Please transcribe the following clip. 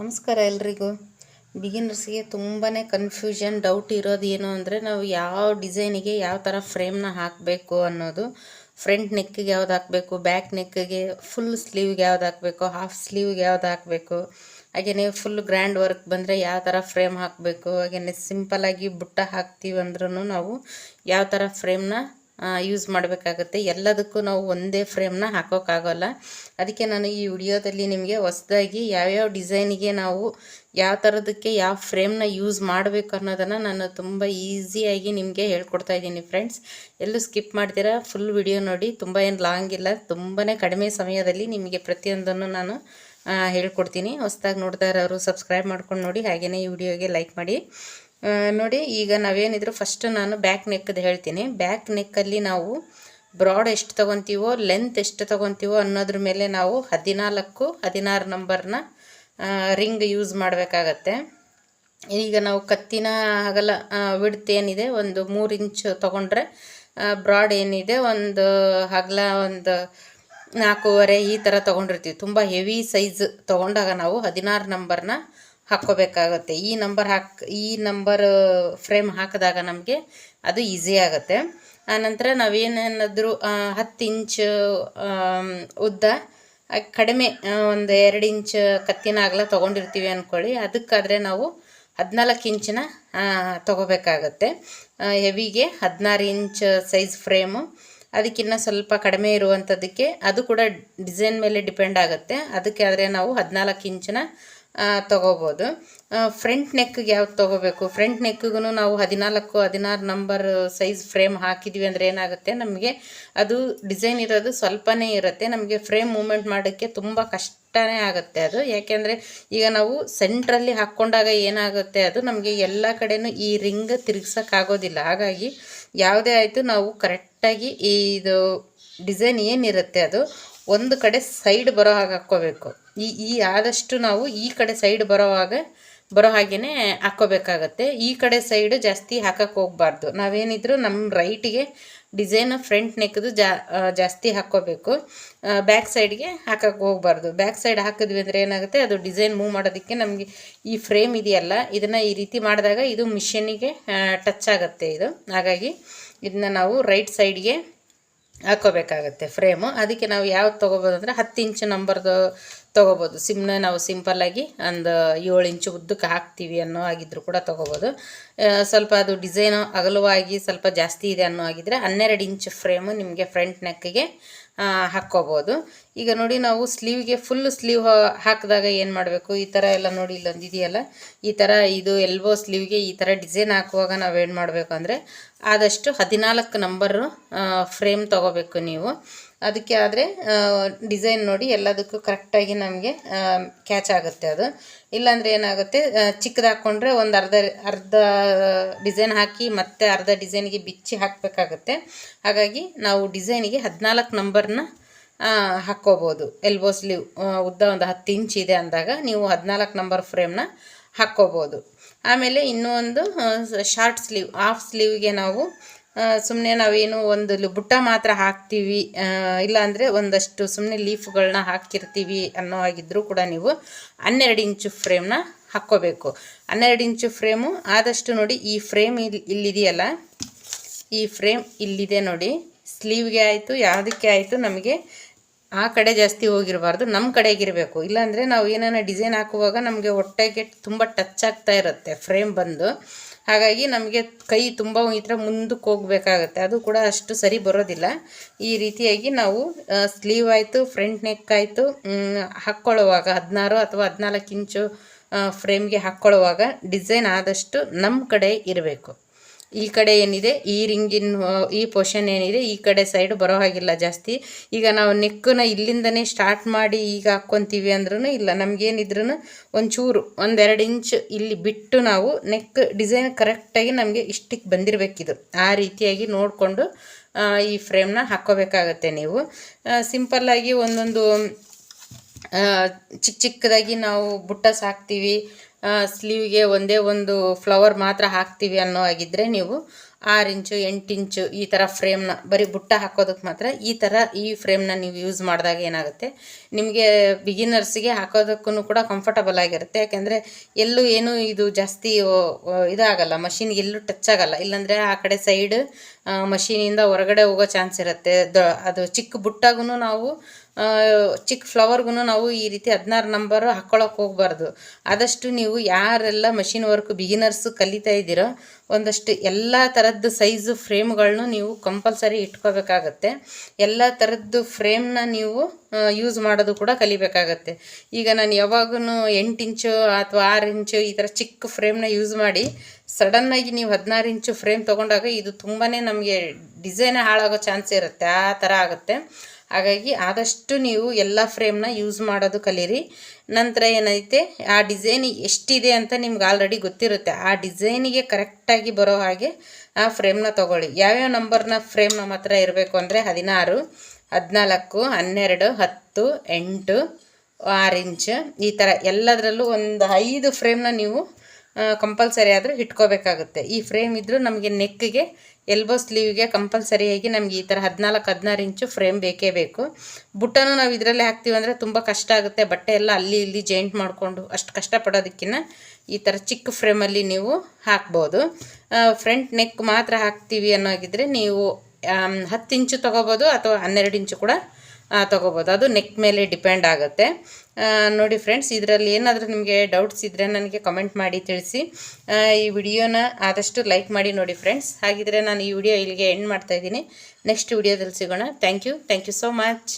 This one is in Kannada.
ನಮಸ್ಕಾರ ಎಲ್ರಿಗೂ. ಬಿಗಿನರ್ಸ್ಗೆ ತುಂಬಾ ಕನ್ಫ್ಯೂಷನ್ ಡೌಟ್ ಇರೋದು ಏನು ಅಂದರೆ ನಾವು ಯಾವ ಡಿಸೈನಿಗೆ ಯಾವ ಥರ ಫ್ರೇಮ್ನ ಹಾಕಬೇಕು ಅನ್ನೋದು. ಫ್ರಂಟ್ ನೆಕ್ಕಿಗೆ ಯಾವ್ದು ಹಾಕಬೇಕು ಬ್ಯಾಕ್ ನೆಕ್ಕಿಗೆ ಫುಲ್ ಸ್ಲೀವ್ಗೆ ಯಾವ್ದು ಹಾಕಬೇಕು ಹಾಫ್ ಸ್ಲೀವ್ಗೆ ಯಾವ್ದು ಹಾಕಬೇಕು. ಹಾಗೆಯೇ ಫುಲ್ ಗ್ರ್ಯಾಂಡ್ ವರ್ಕ್ ಬಂದರೆ ಯಾವ ಥರ ಫ್ರೇಮ್ ಹಾಕಬೇಕು ಹಾಗೆಯೇ ಸಿಂಪಲಾಗಿ ಬುಟ್ಟ ಹಾಕ್ತೀವಿ ಅಂದ್ರೂ ನಾವು ಯಾವ ಥರ ಫ್ರೇಮ್ನ ಯೂಸ್ ಮಾಡಬೇಕಾಗುತ್ತೆ. ಎಲ್ಲದಕ್ಕೂ ನಾವು ಒಂದೇ ಫ್ರೇಮ್ನ ಹಾಕೋಕ್ಕಾಗಲ್ಲ ಅದಕ್ಕೆ ನಾನು ಈ ವಿಡಿಯೋದಲ್ಲಿ ನಿಮಗೆ ಹೊಸದಾಗಿ ಯಾವ್ಯಾವ ಡಿಸೈನಿಗೆ ನಾವು ಯಾವ ಥರದಕ್ಕೆ ಯಾವ ಫ್ರೇಮ್ನ ಯೂಸ್ ಮಾಡಬೇಕು ಅನ್ನೋದನ್ನು ನಾನು ತುಂಬ ಈಸಿಯಾಗಿ ನಿಮಗೆ ಹೇಳ್ಕೊಡ್ತಾ ಇದ್ದೀನಿ ಫ್ರೆಂಡ್ಸ್ ಎಲ್ಲೂ ಸ್ಕಿಪ್ ಮಾಡ್ತೀರಾ? ಫುಲ್ ವಿಡಿಯೋ ನೋಡಿ. ತುಂಬ ಏನು ಲಾಂಗ್ ಇಲ್ಲ. ತುಂಬಾ ಕಡಿಮೆ ಸಮಯದಲ್ಲಿ ನಿಮಗೆ ಪ್ರತಿಯೊಂದನ್ನು ನಾನು ಹೇಳ್ಕೊಡ್ತೀನಿ. ಹೊಸದಾಗಿ ನೋಡ್ತಾ ಇರೋರು ಸಬ್ಸ್ಕ್ರೈಬ್ ಮಾಡ್ಕೊಂಡು ನೋಡಿ. ಹಾಗೆಯೇ ಈ ವಿಡಿಯೋಗೆ ಲೈಕ್ ಮಾಡಿ. ನೋಡಿ, ಈಗ ನಾವೇನಿದ್ರು ಫಸ್ಟ್ ನಾನು ಬ್ಯಾಕ್ ನೆಕ್ಕದು ಹೇಳ್ತೀನಿ. ಬ್ಯಾಕ್ ನೆಕ್ಕಲ್ಲಿ ನಾವು ಬ್ರಾಡ್ ಎಷ್ಟು ತೊಗೊತೀವೋ ಲೆಂತ್ ಎಷ್ಟು ತೊಗೊತೀವೋ ಅನ್ನೋದ್ರ ಮೇಲೆ ನಾವು ಹದಿನಾಲ್ಕು, ಹದಿನಾರು ನಂಬರ್ನ ರಿಂಗ್ ಯೂಸ್ ಮಾಡಬೇಕಾಗತ್ತೆ. ಈಗ ನಾವು ಕತ್ತಿನ ಅಗಲ ವಿಡ್ತ್ ಏನಿದೆ, ಒಂದು ಮೂರು ಇಂಚ್ ತೊಗೊಂಡ್ರೆ ಬ್ರಾಡ್ ಏನಿದೆ, ಒಂದು ಅಗಲ ಒಂದು ನಾಲ್ಕೂವರೆ ಈ ಥರ ತೊಗೊಂಡಿರ್ತೀವಿ. ತುಂಬ ಹೆವಿ ಸೈಜ್ ತೊಗೊಂಡಾಗ ನಾವು ಹದಿನಾರು ನಂಬರ್ನ ಹಾಕ್ಕೋಬೇಕಾಗತ್ತೆ. ಈ ನಂಬರ್ ಹಾಕ್, ಈ ನಂಬರ್ ಫ್ರೇಮ್ ಹಾಕಿದಾಗ ನಮಗೆ ಅದು ಈಸಿ ಆಗುತ್ತೆ. ಆನಂತರ ನಾವೇನೇನಾದರೂ ಹತ್ತು ಇಂಚ್ ಉದ್ದ ಕಡಿಮೆ ಒಂದು ಎರಡು ಇಂಚ್ ಕತ್ತಿನ ಅಗಲ ತೊಗೊಂಡಿರ್ತೀವಿ ಅಂದ್ಕೊಳ್ಳಿ ಅದಕ್ಕಾದರೆ ನಾವು ಹದಿನಾಲ್ಕು ಇಂಚಿನ ತೊಗೋಬೇಕಾಗತ್ತೆ. ಹೆವಿಗೆ ಹದಿನಾರು ಇಂಚ್ ಸೈಜ್ ಫ್ರೇಮು ಅದಕ್ಕಿಂತ ಸ್ವಲ್ಪ ಕಡಿಮೆ ಇರುವಂಥದ್ದಕ್ಕೆ ಅದು ಕೂಡ ಡಿಸೈನ್ ಮೇಲೆ ಡಿಪೆಂಡ್ ಆಗುತ್ತೆ. ಅದಕ್ಕೆ ಆದರೆ ನಾವು ಹದಿನಾಲ್ಕು ಇಂಚಿನ ತೊಗೋಬೋದು. ಫ್ರಂಟ್ ನೆಕ್ಗೆ ಯಾವ್ದು ತೊಗೋಬೇಕು? ಫ್ರಂಟ್ ನೆಕ್ಗೂ ನಾವು ಹದಿನಾಲ್ಕು, ಹದಿನಾರು ನಂಬರ್ ಸೈಜ್ ಫ್ರೇಮ್ ಹಾಕಿದ್ವಿ ಅಂದರೆ ಏನಾಗುತ್ತೆ? ನಮಗೆ ಅದು ಡಿಸೈನ್ ಇರೋದು ಸ್ವಲ್ಪನೇ ಇರುತ್ತೆ. ನಮಗೆ ಫ್ರೇಮ್ ಮೂಮೆಂಟ್ ಮಾಡೋಕ್ಕೆ ತುಂಬ ಕಷ್ಟನೇ ಆಗುತ್ತೆ ಅದು. ಯಾಕೆಂದರೆ ಈಗ ನಾವು ಸೆಂಟ್ರಲ್ಲಿ ಹಾಕ್ಕೊಂಡಾಗ ಏನಾಗುತ್ತೆ? ಅದು ನಮಗೆ ಎಲ್ಲ ಕಡೆನೂ ಈ ರಿಂಗ್ ತಿರುಗ್ಸೋಕ್ಕಾಗೋದಿಲ್ಲ ಹಾಗಾಗಿ ಯಾವುದೇ ಆಯಿತು ನಾವು ಕರೆಕ್ಟಾಗಿ ಇದು ಡಿಸೈನ್ ಏನಿರುತ್ತೆ ಅದು, ಒಂದು ಕಡೆ ಸೈಡ್ ಬರೋ ಹಾಗೆ ಹಾಕ್ಕೋಬೇಕು. ಈ ಈ ಆದಷ್ಟು ನಾವು ಈ ಕಡೆ ಸೈಡ್ ಬರೋವಾಗ ಬರೋ ಹಾಗೆಯೇ ಹಾಕ್ಕೋಬೇಕಾಗತ್ತೆ. ಈ ಕಡೆ ಸೈಡು ಜಾಸ್ತಿ ಹಾಕಕ್ಕೆ ಹೋಗಬಾರ್ದು. ನಾವೇನಿದ್ರು ನಮ್ಮ ರೈಟಿಗೆ ಡಿಸೈನ್ ಫ್ರಂಟ್ ನೆಕ್ದು ಜಾ ಜಾಸ್ತಿ ಹಾಕ್ಕೋಬೇಕು. ಬ್ಯಾಕ್ ಸೈಡ್ಗೆ ಹಾಕಕ್ಕೆ ಹೋಗ್ಬಾರ್ದು. ಬ್ಯಾಕ್ ಸೈಡ್ ಹಾಕಿದ್ವಿ ಅಂದರೆ ಏನಾಗುತ್ತೆ, ಅದು ಡಿಸೈನ್ ಮೂವ್ ಮಾಡೋದಕ್ಕೆ ನಮಗೆ ಈ ಫ್ರೇಮ್ ಇದೆಯಲ್ಲ, ಇದನ್ನು ಈ ರೀತಿ ಮಾಡಿದಾಗ ಇದು ಮಿಷಿನಿಗೆ ಟಚ್ ಆಗುತ್ತೆ ಇದು. ಹಾಗಾಗಿ ಇದನ್ನ ನಾವು ರೈಟ್ ಸೈಡ್ಗೆ ಹಾಕೋಬೇಕಾಗತ್ತೆ ಫ್ರೇಮು ಅದಕ್ಕೆ ನಾವು ಯಾವ್ದು ತೊಗೋಬೋದು ಅಂದರೆ ಹತ್ತು ಇಂಚು ನಂಬರ್ದು ತೊಗೋಬೋದು. ಸಿಮ್ನ ನಾವು ಸಿಂಪಲ್ಲಾಗಿ ಒಂದು ಏಳು ಇಂಚು ಉದ್ದಕ್ಕೆ ಹಾಕ್ತೀವಿ ಅನ್ನೋ ಆಗಿದ್ರು ಕೂಡ ತೊಗೋಬೋದು. ಸ್ವಲ್ಪ ಅದು ಡಿಸೈನು ಅಗಲವಾಗಿ ಸ್ವಲ್ಪ ಜಾಸ್ತಿ ಇದೆ ಅನ್ನೋ ಆಗಿದ್ರೆ ಹನ್ನೆರಡು ಇಂಚ್ ಫ್ರೇಮು ನಿಮಗೆ ಫ್ರಂಟ್ ನೆಕ್ಕಿಗೆ ಹಾಕ್ಕೋಬೋದು. ಈಗ ನೋಡಿ ನಾವು ಸ್ಲೀವ್ಗೆ ಫುಲ್ ಸ್ಲೀವ್ ಹಾಕಿದಾಗ ಏನು ಮಾಡಬೇಕು? ಈ ಥರ ಎಲ್ಲ ನೋಡಿ ಇಲ್ಲೊಂದಿದೆಯಲ್ಲ ಈ ಥರ ಇದು ಎಲ್ಬೋ ಸ್ಲೀವ್ಗೆ ಈ ಥರ ಡಿಸೈನ್ ಹಾಕುವಾಗ ನಾವು ಏನು ಮಾಡಬೇಕು ಅಂದರೆ ಆದಷ್ಟು ಹದಿನಾಲ್ಕು ನಂಬರು ಫ್ರೇಮ್ ತೊಗೋಬೇಕು ನೀವು. ಅದಕ್ಕೆ ಆದರೆ ಡಿಸೈನ್ ನೋಡಿ ಎಲ್ಲದಕ್ಕೂ ಕರೆಕ್ಟಾಗಿ ನಮಗೆ ಕ್ಯಾಚ್ ಆಗುತ್ತೆ ಅದು. ಇಲ್ಲಾಂದರೆ ಏನಾಗುತ್ತೆ ಚಿಕ್ಕದು ಹಾಕ್ಕೊಂಡ್ರೆ ಒಂದು ಅರ್ಧ ಅರ್ಧ ಡಿಸೈನ್ ಹಾಕಿ ಮತ್ತೆ ಅರ್ಧ ಡಿಸೈನ್ಗೆ ಬಿಚ್ಚಿ ಹಾಕಬೇಕಾಗತ್ತೆ. ಹಾಗಾಗಿ ನಾವು ಡಿಸೈನಿಗೆ ಹದಿನಾಲ್ಕು ನಂಬರ್ನ ಹಾಕ್ಕೋಬೋದು ಎಲ್ಬೋ ಸ್ಲೀವ್ ಉದ್ದ ಒಂದು ಹತ್ತು ಇಂಚ್ ಇದೆ ಅಂದಾಗ ನೀವು ಹದಿನಾಲ್ಕು ನಂಬರ್ ಫ್ರೇಮ್ನ ಹಾಕ್ಕೋಬೋದು ಆಮೇಲೆ ಇನ್ನೂ ಒಂದು ಶಾರ್ಟ್ ಸ್ಲೀವ್ ಹಾಫ್ ಸ್ಲೀವ್ಗೆ ನಾವು ಸುಮ್ಮನೆ ನಾವೇನು ಒಂದು ಬುಟ್ಟ ಮಾತ್ರ ಹಾಕ್ತೀವಿ ಇಲ್ಲಾಂದರೆ ಒಂದಷ್ಟು ಸುಮ್ಮನೆ ಲೀಫ್ಗಳನ್ನ ಹಾಕಿರ್ತೀವಿ ಅನ್ನೋ ಆಗಿದ್ದರೂ ಕೂಡ ನೀವು ಹನ್ನೆರಡು ಇಂಚು ಫ್ರೇಮ್ನ ಹಾಕ್ಕೋಬೇಕು. ಹನ್ನೆರಡು ಇಂಚು ಫ್ರೇಮು ಆದಷ್ಟು ನೋಡಿ, ಈ ಫ್ರೇಮ್ ಇಲ್ಲಿ ಇಲ್ಲಿದೆಯಲ್ಲ, ಈ ಫ್ರೇಮ್ ಇಲ್ಲಿದೆ ನೋಡಿ ಸ್ಲೀವ್ಗೆ ಆಯಿತು, ಯಾವುದಕ್ಕೆ ಆಯಿತು ನಮಗೆ ಆ ಕಡೆ ಜಾಸ್ತಿ ಹೋಗಿರಬಾರ್ದು ನಮ್ಮ ಕಡೆಗಿರಬೇಕು ಇಲ್ಲಾಂದರೆ ನಾವು ಏನಾನ ಡಿಸೈನ್ ಹಾಕುವಾಗ ನಮಗೆ ಹೊಟ್ಟೆಗೆ ತುಂಬ ಟಚ್ ಆಗ್ತಾ ಇರುತ್ತೆ ಫ್ರೇಮ್ ಬಂದು. ಹಾಗಾಗಿ ನಮಗೆ ಕೈ ತುಂಬ ಈ ಥರ ಮುಂದಕ್ಕೆ ಹೋಗಬೇಕಾಗತ್ತೆ. ಅದು ಕೂಡ ಅಷ್ಟು ಸರಿ ಬರೋದಿಲ್ಲ. ಈ ರೀತಿಯಾಗಿ ನಾವು ಸ್ಲೀವ್ ಆಯಿತು ಫ್ರಂಟ್ ನೆಕ್ ಆಯಿತು ಹಾಕ್ಕೊಳ್ಳುವಾಗ ಹದಿನಾರು ಅಥವಾ ಹದಿನಾಲ್ಕು ಇಂಚು ಫ್ರೇಮ್ಗೆ ಹಾಕ್ಕೊಳ್ಳುವಾಗ ಡಿಸೈನ್ ಆದಷ್ಟು ನಮ್ಮ ಕಡೆ ಇರಬೇಕು. ಈ ಕಡೆ ಏನಿದೆ, ಈ ರಿಂಗಿನ, ಈ ಪೋರ್ಷನ್ ಏನಿದೆ, ಈ ಕಡೆ ಸೈಡ್ ಬರೋ ಹಾಗಿಲ್ಲ ಜಾಸ್ತಿ. ಈಗ ನಾವು ನೆಕ್ಕನ್ನ ಇಲ್ಲಿಂದನೇ ಸ್ಟಾರ್ಟ್ ಮಾಡಿ ಈಗ ಹಾಕ್ಕೊತೀವಿ ಅಂದ್ರೂ ಇಲ್ಲ. ನಮಗೇನಿದ್ರೂ ಒಂಚೂರು, ಒಂದೆರಡು ಇಂಚ್ ಇಲ್ಲಿ ಬಿಟ್ಟು ನಾವು ನೆಕ್ ಡಿಸೈನ್ ಕರೆಕ್ಟಾಗಿ ನಮಗೆ ಇಷ್ಟಕ್ಕೆ ಬಂದಿರಬೇಕಿದು. ಆ ರೀತಿಯಾಗಿ ನೋಡಿಕೊಂಡು ಈ ಫ್ರೇಮ್ನ ಹಾಕ್ಕೋಬೇಕಾಗತ್ತೆ ನೀವು. ಸಿಂಪಲ್ಲಾಗಿ ಒಂದೊಂದು ಚಿಕ್ಕ ಚಿಕ್ಕದಾಗಿ ನಾವು ಬುಟ್ಟ ಸಾಕ್ತೀವಿ. ಸ್ಲೀವ್ಗೆ ಒಂದೇ ಒಂದು ಫ್ಲವರ್ ಮಾತ್ರ ಹಾಕ್ತೀವಿ ಅನ್ನೋ ಆಗಿದ್ದರೆ ನೀವು ಆರು ಇಂಚು, ಎಂಟು ಇಂಚು ಈ ಥರ ಫ್ರೇಮ್ನ ಬರೀ ಬುಟ್ಟ ಹಾಕೋದಕ್ಕೆ ಮಾತ್ರ ಈ ಥರ ಈ ಫ್ರೇಮ್ನ ನೀವು ಯೂಸ್ ಮಾಡಿದಾಗ ಏನಾಗುತ್ತೆ? ನಿಮಗೆ ಬಿಗಿನರ್ಸಿಗೆ ಹಾಕೋದಕ್ಕೂ ಕೂಡ ಕಂಫರ್ಟಬಲ್ ಆಗಿರುತ್ತೆ. ಯಾಕೆಂದರೆ ಎಲ್ಲೂ ಏನು ಇದು ಜಾಸ್ತಿ ಇದಾಗಲ್ಲ ಮಷಿನ್ಗೆ ಎಲ್ಲೂ ಟಚ್ ಆಗಲ್ಲ. ಇಲ್ಲಾಂದರೆ ಆ ಕಡೆ ಸೈಡ್ ಮಷೀನಿಂದ ಹೊರಗಡೆ ಹೋಗೋ ಚಾನ್ಸ್ ಇರುತ್ತೆ. ಅದು ಚಿಕ್ಕ ಬುಟ್ಟಾಗೂ ನಾವು ಚಿಕ್ಕ ಫ್ಲವರ್ಗೂ ನಾವು ಈ ರೀತಿ ಹದಿನಾರು ನಂಬರು ಹಾಕ್ಕೊಳಕ್ಕೆ ಹೋಗಬಾರ್ದು. ಆದಷ್ಟು ನೀವು ಯಾರೆಲ್ಲ ಮಷಿನ್ ವರ್ಕ್ ಬಿಗಿನರ್ಸು ಕಲಿತಾ ಇದ್ದೀರೋ, ಒಂದಷ್ಟು ಎಲ್ಲ ಥರದ್ದು ಸೈಜು ಫ್ರೇಮ್ಗಳನ್ನೂ ನೀವು ಕಂಪಲ್ಸರಿ ಇಟ್ಕೋಬೇಕಾಗತ್ತೆ. ಎಲ್ಲ ಥರದ್ದು ಫ್ರೇಮ್ನ ನೀವು ಯೂಸ್ ಮಾಡೋದು ಕೂಡ ಕಲಿಬೇಕಾಗತ್ತೆ. ಈಗ ನಾನು ಯಾವಾಗೂ ಎಂಟು ಇಂಚು ಅಥವಾ ಆರು ಇಂಚು ಈ ಥರ ಚಿಕ್ಕ ಫ್ರೇಮ್ನ ಯೂಸ್ ಮಾಡಿ, ಸಡನ್ನಾಗಿ ನೀವು ಹದಿನಾರು ಇಂಚು ಫ್ರೇಮ್ ತೊಗೊಂಡಾಗ ಇದು ತುಂಬಾ ನಮಗೆ ಡಿಸೈನೇ ಹಾಳಾಗೋ ಚಾನ್ಸ್ ಇರುತ್ತೆ. ಆ ಥರ ಆಗುತ್ತೆ. ಹಾಗಾಗಿ ಆದಷ್ಟು ನೀವು ಎಲ್ಲ ಫ್ರೇಮ್ನ ಯೂಸ್ ಮಾಡೋದು ಕಲೀರಿ. ನಂತರ ಏನೈತೆ? ಆ ಡಿಸೈನ್ ಎಷ್ಟಿದೆ ಅಂತ ನಿಮ್ಗೆ ಆಲ್ರೆಡಿ ಗೊತ್ತಿರುತ್ತೆ. ಆ ಡಿಸೈನಿಗೆ ಕರೆಕ್ಟಾಗಿ ಬರೋ ಹಾಗೆ ಆ ಫ್ರೇಮ್ನ ತೊಗೊಳ್ಳಿ. ಯಾವ್ಯಾವ ನಂಬರ್ನ ಫ್ರೇಮ್ ನಮ್ಮ ಹತ್ರ ಇರಬೇಕು ಅಂದರೆ ಹದಿನಾರು, ಹದಿನಾಲ್ಕು, ಹನ್ನೆರಡು, ಹತ್ತು, ಎಂಟು, ಆರು ಇಂಚ್ ಈ ಥರ ಎಲ್ಲದರಲ್ಲೂ ಒಂದು ಐದು ಫ್ರೇಮ್ನ ನೀವು ಕಂಪಲ್ಸರಿ ಆದರೂ ಇಟ್ಕೋಬೇಕಾಗುತ್ತೆ. ಈ ಫ್ರೇಮ್ ಇದ್ದರೂ ನಮಗೆ ನೆಕ್ಗೆ ಎಲ್ಬೋ ಸ್ಲೀವ್ಗೆ ಕಂಪಲ್ಸರಿಯಾಗಿ ನಮಗೆ ಈ ಥರ ಹದಿನಾಲ್ಕು, ಹದಿನಾರು ಇಂಚು ಫ್ರೇಮ್ ಬೇಕೇ ಬೇಕು. ಬುಟ್ಟನೂ ನಾವು ಇದರಲ್ಲೇ ಹಾಕ್ತೀವಿ ಅಂದರೆ ತುಂಬ ಕಷ್ಟ ಆಗುತ್ತೆ. ಬಟ್ಟೆ ಎಲ್ಲ ಅಲ್ಲಿ ಇಲ್ಲಿ ಜಾಯಿಂಟ್ ಮಾಡಿಕೊಂಡು ಅಷ್ಟು ಕಷ್ಟಪಡೋದಕ್ಕಿಂತ ಈ ಥರ ಚಿಕ್ಕ ಫ್ರೇಮಲ್ಲಿ ನೀವು ಹಾಕ್ಬೋದು. ಫ್ರಂಟ್ ನೆಕ್ ಮಾತ್ರ ಹಾಕ್ತೀವಿ ಅನ್ನೋಗಿದ್ರೆ ನೀವು ಹತ್ತು ಇಂಚು ತೊಗೋಬೋದು ಅಥವಾ ಹನ್ನೆರಡು ಇಂಚು ಕೂಡ ತಗೋಬೋದು. ಅದು ನೆಕ್ ಮೇಲೆ ಡಿಪೆಂಡ್ ಆಗುತ್ತೆ. ನೋಡಿ ಫ್ರೆಂಡ್ಸ್ ಇದರಲ್ಲಿ ಏನಾದರೂ ನಿಮಗೆ ಡೌಟ್ಸ್ ಇದ್ದರೆ ನನಗೆ ಕಮೆಂಟ್ ಮಾಡಿ ತಿಳಿಸಿ. ಈ ವಿಡಿಯೋನ ಆದಷ್ಟು ಲೈಕ್ ಮಾಡಿ ನೋಡಿ ಫ್ರೆಂಡ್ಸ್ ಹಾಗಿದ್ರೆ ನಾನು ಈ ವಿಡಿಯೋ ಇಲ್ಲಿಗೆ ಎಂಡ್ ಮಾಡ್ತಾಯಿದ್ದೀನಿ ನೆಕ್ಸ್ಟ್ ವಿಡಿಯೋದಲ್ಲಿ ಸಿಗೋಣ. Thank you thank you so much